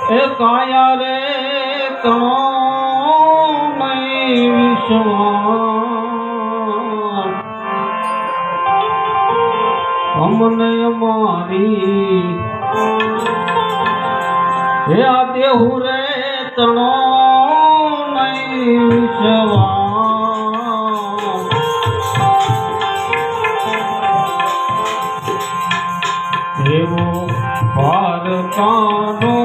એ કાયા રે તમય વિશ્વાન અમને અમારી હે આ દેહુ રે તણોમય વિશ્વાન એવો પાર કાનો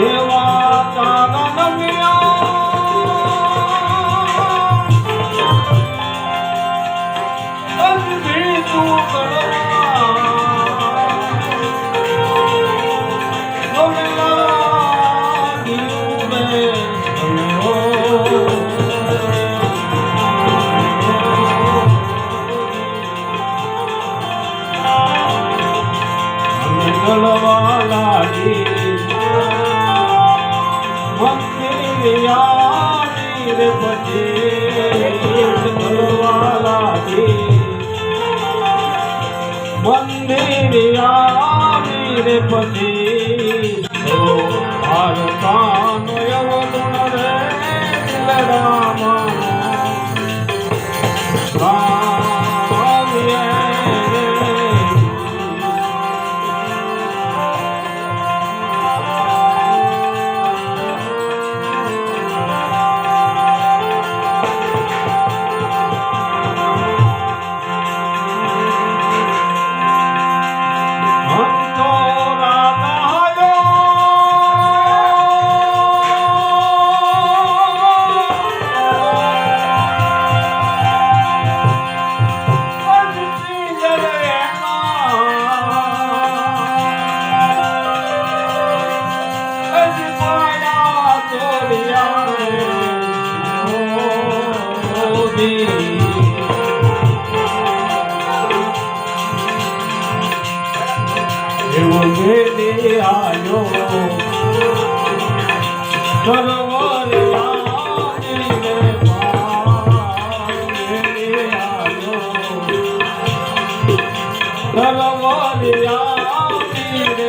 Oh, મંદિરે આવી રે પછી એવો વેદે આયો. સરોવર આવીને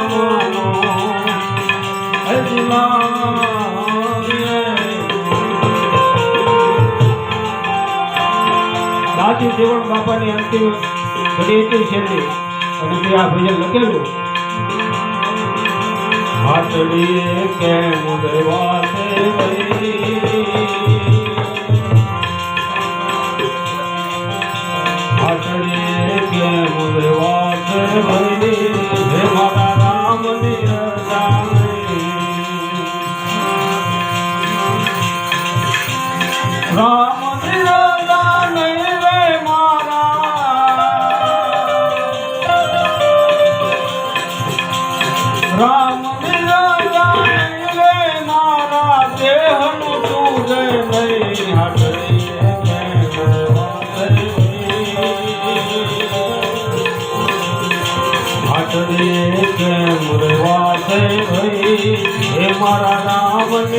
દાદી દેવણ બાપાની અંતિમ ઘડી હતી છેલ્લી. અને તે આ ભજન લખેલું. હાથડીએ કે મુદવાસે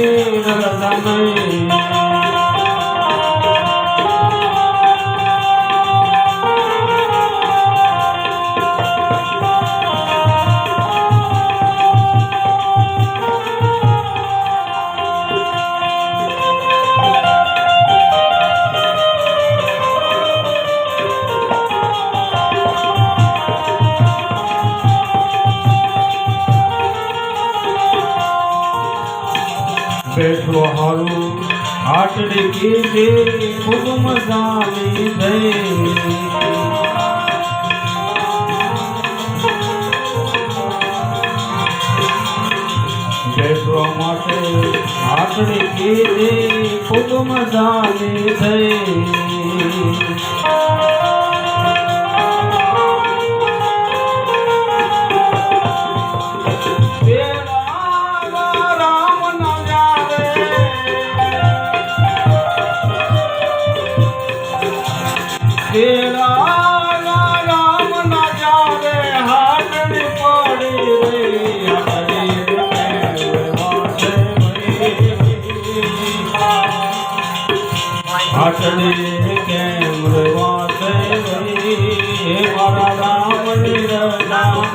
रे બેઠો હારું. હાટડી કીધી ખૂબ મજાની થઈ બેઠવા માટે હાટડી કીધી ખૂબ મજાની થઈ હાથની કેમ રવાસે હે મારા રામ નિરજામણી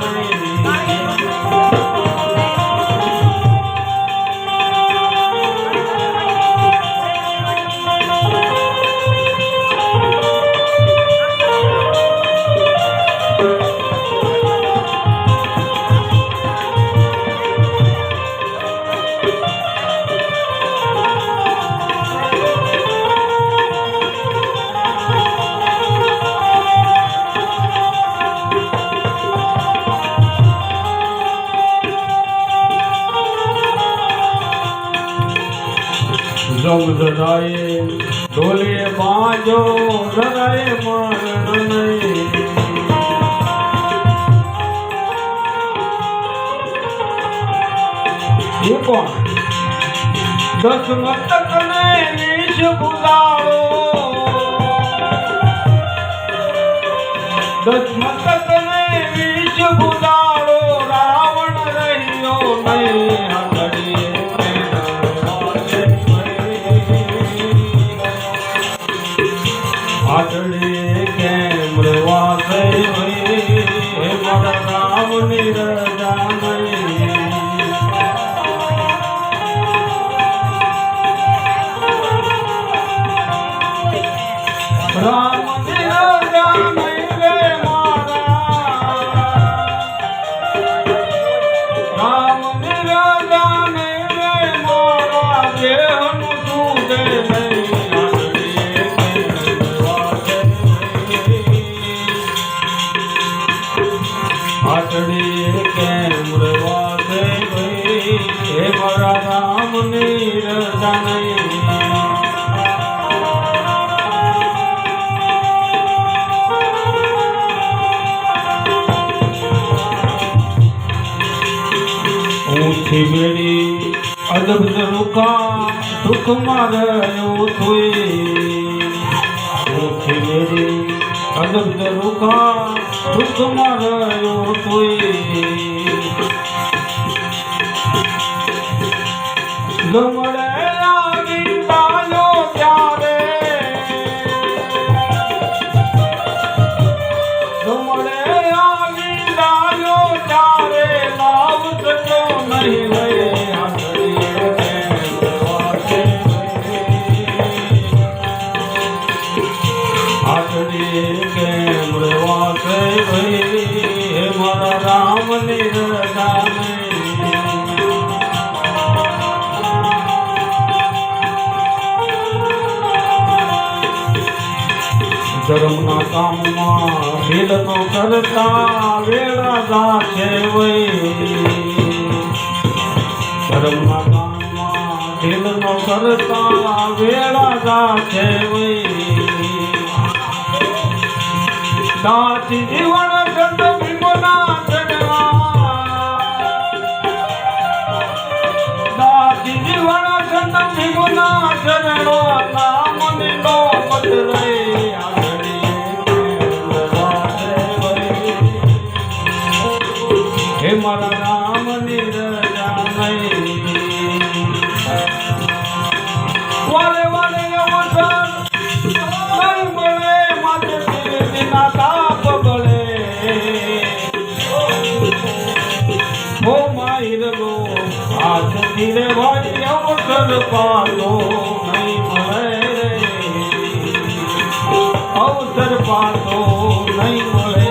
કોણ? દસ મસ્તક ને નીશ બુલાવો દસ મસ્તક ને નીશ બુલાવો રાવણ રહ્યો નહીં આટલે ઊંચી બેડી અદબ રૂકા સુખ માર્યો તુએ ઊંચી બેડી અદબ રૂકા સુખ માર્યો તુએ ગમડે ધર્મના કામમાં ભેદનો કરતા વેળા જાશે ધર્મના કામમાં ભેદનો કરતા વેળા જાશે વઈ જીવન ભાઈ અવસર પાલો નહીં મળે અવસર પાલો નહીં મળે.